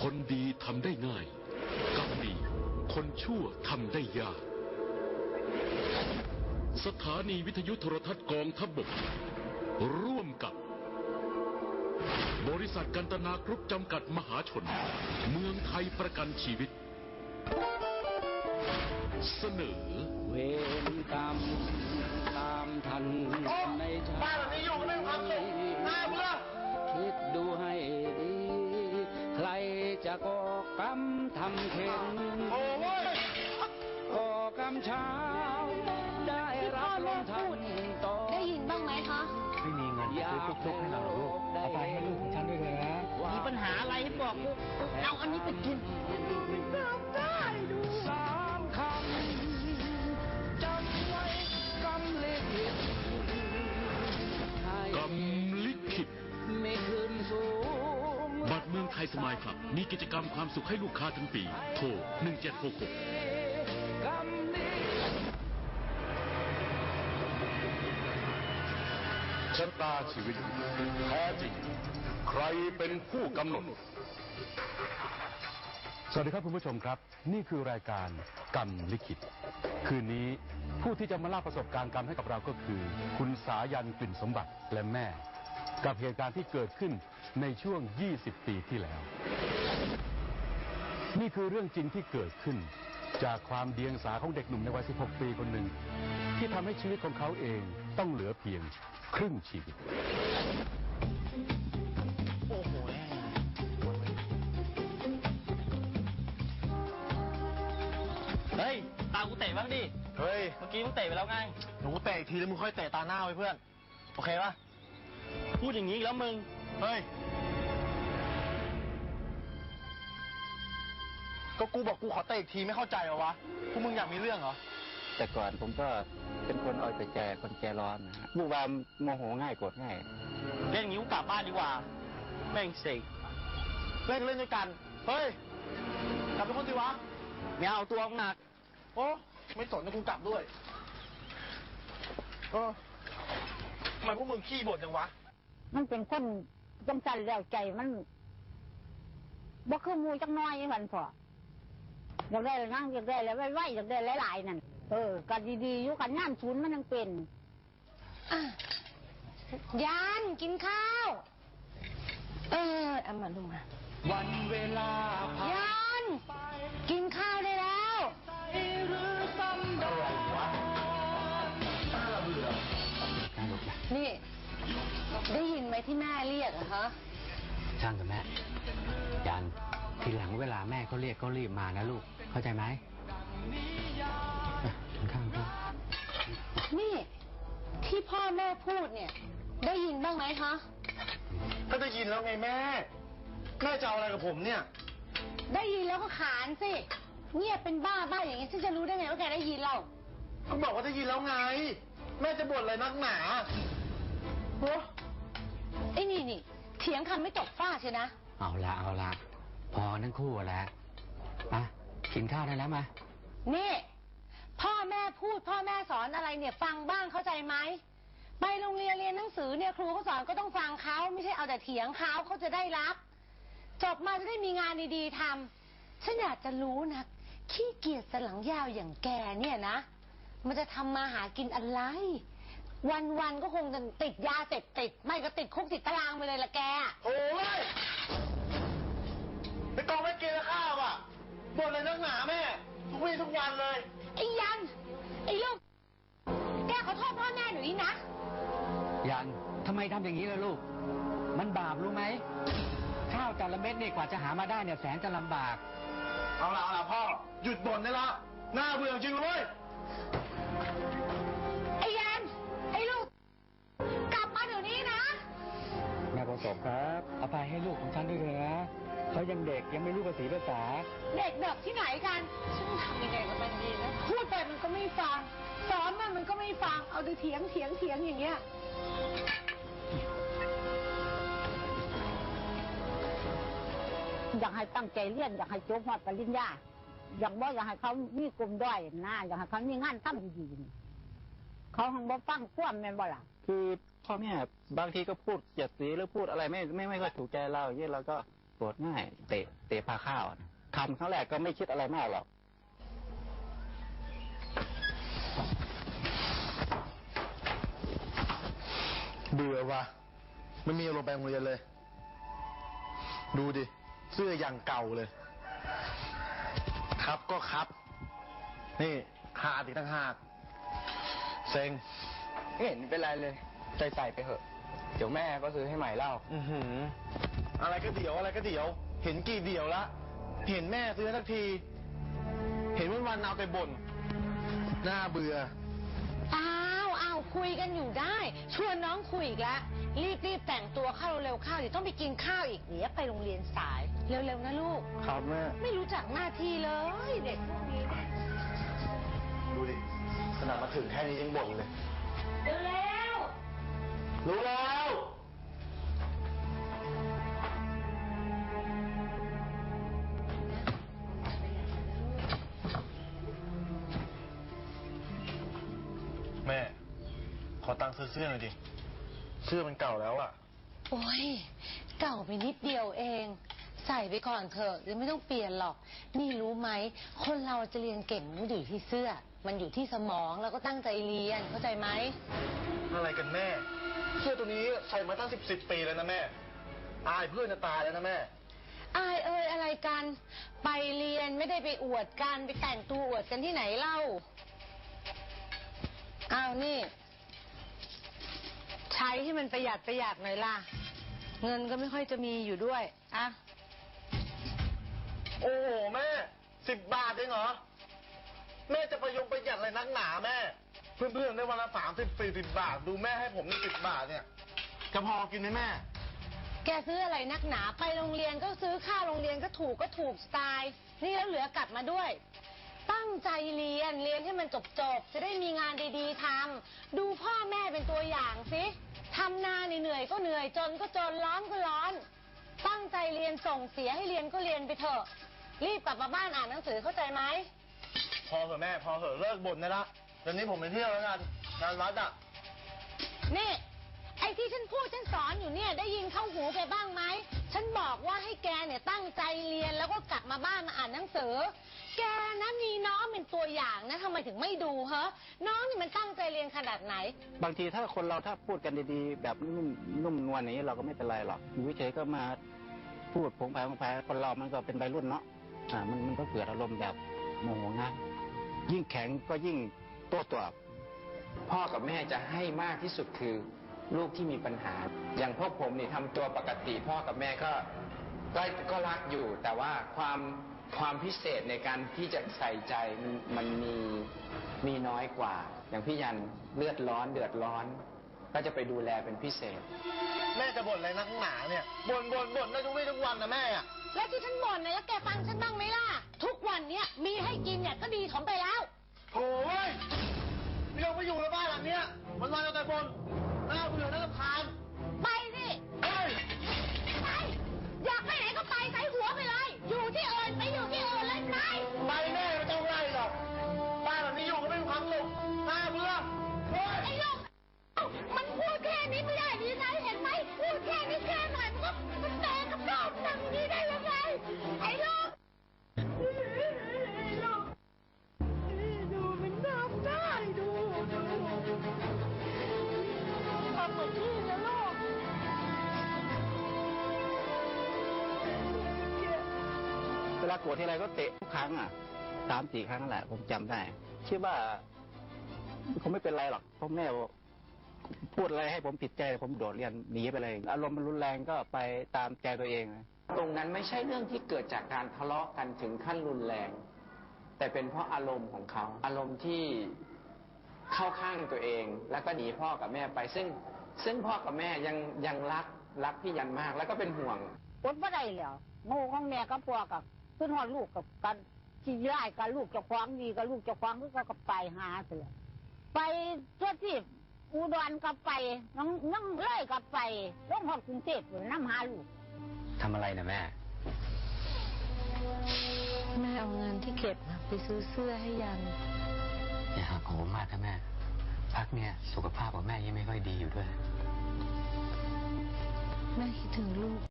คนดีทำได้ง่ายกรรมดี คนชั่วทำได้ยาก สถานีวิทยุโทรทัศน์กองทัพบก ร่วมกับ บริษัทกันตนากรุ๊ปจำกัดมหาชน เมืองไทยประกันชีวิต เสนอ เวรกรรมตามทันโอ้ในชาบ้านหลังนี้อยู่ก็ไม่มีความสุขน่าเบื่อคิดดูให้ดีใคร จะก่อกรรมทำเข็นโอ้ยก่อกรรมเช้า ได้รับลงทันต่อได้ยินบ้างไหมคะ ไม่มีเงินซื้อทุกๆให้เราลูกเอาไปให้ลูกของฉันด้วยเถอะนะ มีปัญหาอะไรให้บอกลูกเอาอันนี้ไปกินสามคำ ทยสมายคลับ มีกิจกรรมความสุขให้ลูกค้าทั้งปี โทร 1766กำลิขิตชะตาชีวิตแท้จริง ใครเป็นผู้กำหนด สวัสดีครับคุณผู้ชมครับ นี่คือรายการกรรมลิขิต คืนนี้ผู้ที่จะมาเล่าประสบการณ์กรรมให้กับเราก็คือ คุณสายันกลิ่นสมบัติและแม่ กับเหตุการณ์ที่เกิดขึ้นในช่วง 20 ปีที่แล้ว นี่คือเรื่องจริงที่เกิดขึ้น จากความเดียงสาของเด็กหนุ่มในวัย 16 ปีคนหนึ่ง ที่ทำให้ชีวิตของเขาเองต้องเหลือเพียงครึ่งชีวิตเฮ้ย ตากูเตะบ้างดิ เฮ้ย เมื่อกี้มึงเตะไปแล้วไงหนูเตะอีกทีแล้วมึงค่อยเตะตาหน้าไว้เพื่อน โอเคปะ พูดอย่างนี้อีกแล้วมึง เฮ้ย ก็กูบอกกูขอเตะอีกทีไม่เข้าใจเหรอวะ พวกมึงอยากมีเรื่องเหรอ แต่ก่อนผมก็เป็นคนอ่อยแต่ใจคนใจร้อนนะฮะบูบามโมโหง่ายโกรธง่าย เล่นอย่างนี้กูกลับบ้านดีกว่า แม่งเสกเล่นเล่นด้วยกัน เฮ้ย กลับเป็นคนสิวะไม่เอาตัวมึงหนัก โอ้ไม่สนนะกูกลับด้วย เออทำไมพวกมึงขี้บ่นจังวะ มันเป็นคนจังสันแล้วใจมันบ่คือหมูจังน้อยเหมือนพออยากได้แล้วนั่งอยากได้แล้วไว้ๆอยากได้หลายๆนั่นเออกันดีๆอยู่กันน้ำศูนย์มันยังเป็นยานกินข้าว เออเอามาดูมาวันเวลาผ่าน ม่เรียกอะคะช่างกับแม่ ยัน ทีหลังเวลาแม่เขาเรียกก็รีบมานะลูก เข้าใจไหมอะกินข้าวด้วยนี่ ที่พ่อแม่พูดเนี่ย ได้ยินบ้างไหมคะ ก็ได้ยินแล้วไงแม่ แม่จะเอาอะไรกับผมเนี่ย ได้ยินแล้วก็ขานสิเงียบเป็นบ้าบ้าอย่างนี้ฉันจะรู้ได้ไงว่าแกได้ยินเราก็บอกว่าได้ยินแล้วไง แม่จะบ่นอะไรนักหนาโอ้ไอ้นี่นี่ เถียงคำไม่ตกฟ้าใช่นะ เอาละเอาละพอทั้งคู่แล้วมากินข้าวได้แล้วมา นี่ พ่อแม่พูดพ่อแม่สอนอะไรเนี่ย ฟังบ้างเข้าใจไหมไปโรงเรียนเรียนหนังสือเนี่ยครูเขาสอนก็ต้องฟังเขาไม่ใช่เอาแต่เถียงเขาเขาจะได้รับ จบมาจะได้มีงานดีๆทำฉันอยากจะรู้นะขี้เกียจสนหลังยาวอย่างแกเนี่ยนะ มันจะทำมาหากินอะไร วันๆก็คงจะติดยาเสพติด ไม่ก็ติดคุกติดตารางไปเลยละแก โอ้ยไปกองไม่เกณฑ์ข้าวอะบ่นอะไรนักหนาแม่ ทุกวี่ทุกวันเลย ไอ้ยัน ไอ้ลูก แกขอโทษพ่อแม่หนูอีกนะ ยันทำไมทำอย่างนี้ล่ะลูก มันบาปรู้ไหม ข้าวแต่ละเม็ดเนี่ยกว่าจะหามาได้เนี่ยแสนจะลำบาก เอาละเอาละพ่อ หยุดบ่นได้ละหน้าเบื่อจริงเลย ยังเด็กยังไม่รู้ภาษีภาษา เด็กเด็กที่ไหนกันฉันทำยังไงกับมันดีนะพูดไปมันก็ไม่ฟังสอนมันมันก็ไม่ฟังเอาแต่เถียงเถียงเถียงอย่างเงี้ยอยากให้ตั้งใจเรียนอยากให้จบหอดปริญญาอยากบ่อยากให้เขามีกลุ่มด้อยนะอยากให้เขามีงานทำดีๆเขาหังบ่ฟังความแม่นบ่ล่ะคือพ่อแม่บางทีก็พูดเสียดสีหรือพูดอะไรไม่ไม่ไม่ค่อยถูกใจเราอย่างนี้เราก็ โกรธง่าย เตะเตะพาข้าวทำครั้งแรกก็ไม่คิดอะไรมากหรอกเบื่อว่ะไม่มีอารมณ์ไปโรงเรียนเลย ดูดิ เสื้ออย่างเก่าเลย ครับก็ครับ นี่ขาดอีกตั้งหากเซ็งไม่เห็นเป็นไรเลย ใจใส่ไปเถอะ เดี๋ยวแม่ก็ซื้อให้ใหม่เล่า อือหือ อะไรก็เดี๋ยวอะไรก็เดี๋ยว เห็นกี่เดี๋ยวละ เห็นแม่ซื้อสักที เห็นวันวันๆเอาแต่บ่นน่าเบื่อ อ้าวอ้าวคุยกันอยู่ได้ ชวนน้องคุยอีกแล้วรีบรีบแต่งตัวเข้าเร็วๆเข้าเดี๋ยวต้องไปกินข้าวอีกเดี๋ยวไปโรงเรียนสายเร็วๆนะลูก ครับแม่ ไม่รู้จักหน้าที่เลยเด็กพวกนี้ดูดิขนาดมาถึงแค่นี้ยังบ่นเลย เร็วรู้แล้ว เสื้อหน่อยดิ เสื้อมันเก่าแล้วอะโอ้ย เก่าไปนิดเดียวเอง ใส่ไปก่อนเถอะเดี๋ยวไม่ต้องเปลี่ยนหรอก นี่รู้ไหม คนเราจะเรียนเก่งไม่ได้อยู่ที่เสื้อ มันอยู่ที่สมองแล้วก็ตั้งใจเรียนเข้าใจไหม อะไรกันแม่ เสื้อตัวนี้ใส่มาตั้งสิบสิบปีแล้วนะแม่ อายเพื่อนจะตายแล้วนะแม่ อายเอ่ยอะไรกัน ไปเรียนไม่ได้ไปอวดกันไปแต่งตัวอวดกันที่ไหนเล่าอ้าวนี่ ใช้ให้มันประหยัดประหยัดหน่อยล่ะ เงินก็ไม่ค่อยจะมีอยู่ด้วยอะโอ้โหแม่สิบบาทเองเหรอ แม่จะประยงประหยัดอะไรนักหนาแม่ เพื่อนๆได้วันละสามสิบสี่สิบบาท ดูแม่ให้ผมสิบบาทเนี่ยจะพอกินไหมแม่ แกซื้ออะไรนักหนาไปโรงเรียนก็ซื้อข้าวโรงเรียนก็ถูกก็ถูกสไตล์ นี่แล้วเหลือกลับมาด้วย ตั้งใจเรียนเรียนให้มันจบจบๆจะได้มีงานดีๆทำดูพ่อแม่เป็นตัวอย่างสิ ทำนาเหนื่อยๆก็เหนื่อยจนก็จนร้อนก็ร้อน ตั้งใจเรียนส่งเสียให้เรียนก็เรียนไปเถอะ รีบกลับมาบ้านอ่านหนังสือเข้าใจไหมพอเถอะแม่ พอเถอะเลิกบ่นได้ละเดี๋ยวนี้ผมไปเที่ยวแล้วกันงานวัดอะนี่ไอ้ที่ฉันพูดฉันสอนอยู่เนี่ยได้ยินเข้าหูแกบ้างไหมฉันบอกว่าให้แกเนี่ยตั้งใจเรียนแล้วก็กลับมาบ้านมาอ่านหนังสือ แกนะมีน้องเป็นตัวอย่างนะทำไมถึงไม่ดูเหรอน้องนี่มันตั้งใจเรียนขนาดไหน บางทีถ้าคนเราถ้าพูดกันดีๆ แบบนุ่มนุ่มนวลอย่างนี้เราก็ไม่เป็นไรหรอกอยู่เฉยๆก็มาพูดผงแผลผงแผลคนเรามันก็เป็นวัยรุ่นเนาะอ่ามันมันก็เกิดอารมณ์แบบโมโหง่ายยิ่งแข็งก็ยิ่งโต้ตอบพ่อกับแม่จะให้มากที่สุดคือลูกที่มีปัญหา อย่างพวกผมนี่ทำตัวปกติ พ่อกับแม่ก็ก็ก็รักอยู่ แต่ว่าความ ความพิเศษในการที่จะใส่ใจมันมันมีมีน้อยกว่า อย่างพี่ยันเลือดร้อนเดือดร้อน ก็จะไปดูแลเป็นพิเศษ แม่จะบ่นอะไรนักหนาเนี่ยบ่นบ่นบ่นได้ทุกวี่ทุกวันนะแม่อะแล้วที่ฉันบ่นเนี่ยแล้วแกฟังฉันบ้างไหมล่ะ ทุกวันเนี่ยมีให้กินเนี่ยก็ดีถมไปแล้วโอ้ยไม่ต้องไปอยู่ในบ้านหลังเนี้ยวันวันๆเอาแต่บ่นน่าเบื่อน่าโกรธทีไรก็เตะทุกครั้งอะสามสี่ครั้งนั่นแหละผมจำได้คิดว่าคงไม่เป็นไรหรอกเพราะแม่บอกพูดอะไรให้ผมผิดใจผมโดดเรียนหนีไปเลยอารมณ์มันรุนแรงก็ไปตามใจตัวเองตรงนั้นไม่ใช่เรื่องที่เกิดจากการทะเลาะกันถึงขั้นรุนแรง แต่เป็นเพราะอารมณ์ของเขา อารมณ์ที่เข้าข้างตัวเอง แล้วก็หนีพ่อกับแม่ไป ซึ่งซึ่งพ่อกับแม่ยังยังรักรักพี่ยันมาก แล้วก็เป็นห่วงอดบ่ได้แล้วโง่ของแม่กับพ่อกับ ขึ้นหอดลูกกับกันที่ร้ายกับลูกเจ้าของดีกับลูกเจ้าของคือก็ไปหาเสือไปตัวที่อุดรกับไปน้องน้องเล่ยกับไปลงหอดกรุงเทพน้ำหาลูกทำอะไรนะแม่ แม่เอาเงินที่เก็บน่ะไปซื้อเสื้อให้ยันอย่าหักโหมมากนะแม่พักเนี่ยสุขภาพของแม่ยังไม่ค่อยดีอยู่ด้วย แม่คิดถึงลูก